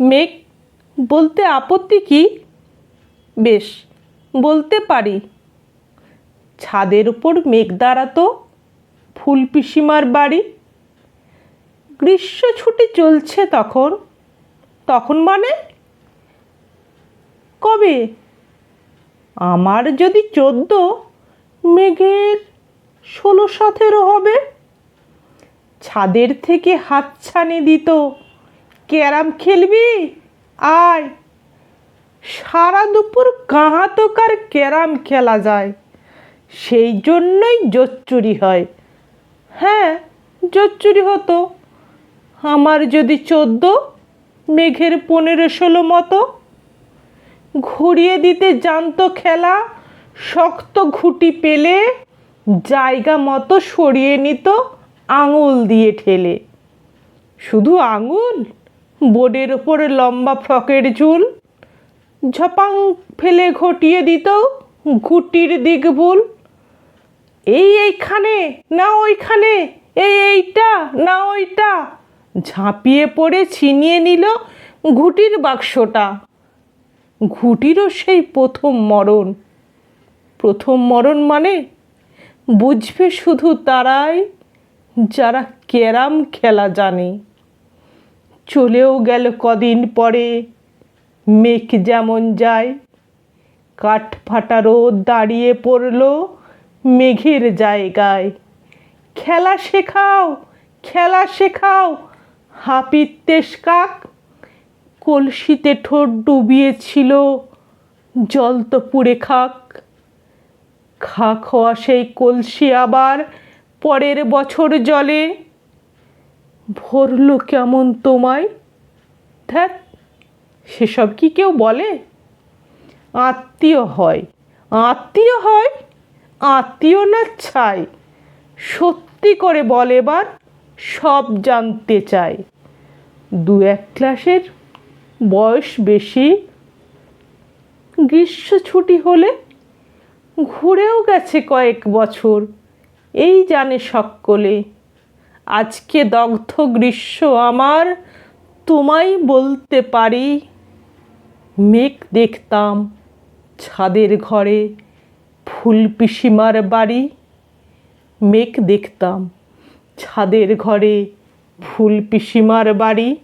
মেঘ বলতে আপত্তি কি? বেশ, বলতে পারি। ছাদের উপর মেঘ দাঁড়াতো, ফুল পিসিমার বাড়ি। গ্রীষ্ম ছুটি চলছে তখন। তখন মানে? কবে? আমার যদি চোদ্দ, মেঘের ষোলো সতেরো হবে। ছাদের থেকে হাতছানি দিত। ক্যারাম খেলবি? আয়। সারা দুপুর কাহাতকার ক্যারাম খেলা যায়। সেই জন্যই জোচ্চুরি হয়। হ্যাঁ জোচ্চুরি হতো। আমার যদি চোদ্দ, মেঘের পনেরো, ষোলো মতো। ঘুরিয়ে দিতে জানতো খেলা, শক্ত ঘুটি পেলে জায়গা মতো সরিয়ে নিত আঙুল দিয়ে ঠেলে। শুধু আঙুল? বোর্ডের ওপর লম্বা ফ্রকের ঝুল ঝপাং ফেলে ঘটিয়ে দিত ঘুটির দিক ভুল এই এইখানে, না ওইখানে, এই এইটা, না ওইটা। ঝাঁপিয়ে পড়ে ছিনিয়ে নিল ঘুটির বাক্সটা। ঘুটিরও সেই প্রথম মরণ। প্রথম মরণ মানে বুঝবে শুধু তারাই যারা ক্যারাম খেলা জানে। চলেও গেল কদিন পরে। মেঘ যেমন যায়, কাঠ ফাটা রোদ দাঁড়িয়ে পড়ল মেঘের জায়গায়। খেলা শেখাও খেলা শেখাও হাপিত্তেশ কাক, কলসিতে ঠোঁট ডুবিয়েছিল জল তো পুড়ে খাক। খা খাওয়া সেই কলসি আবার পরের বছর জলে ভরল কেমন তোমায়? ধ্যাত সেসব কি কেউ বলে? আত্মীয় হয়। আত্মীয় হয়? আত্মীয় না ছাই সত্যি করে বল এবার, সব জানতে চাই দু এক ক্লাসের বয়স বেশি। গ্রীষ্ম ছুটি হলে ঘুরেও গেছে কয়েক বছর। এই জানে সকলে। আজকে দগ্ধ গ্রীষ্ম আমার, তোমায় বলতে পারি। মেঘ দেখতাম ছাদের ঘরে, ফুল পিসিমার বাড়ি। মেঘ দেখতাম ছাদের ঘরে, ফুল পিসিমার বাড়ি।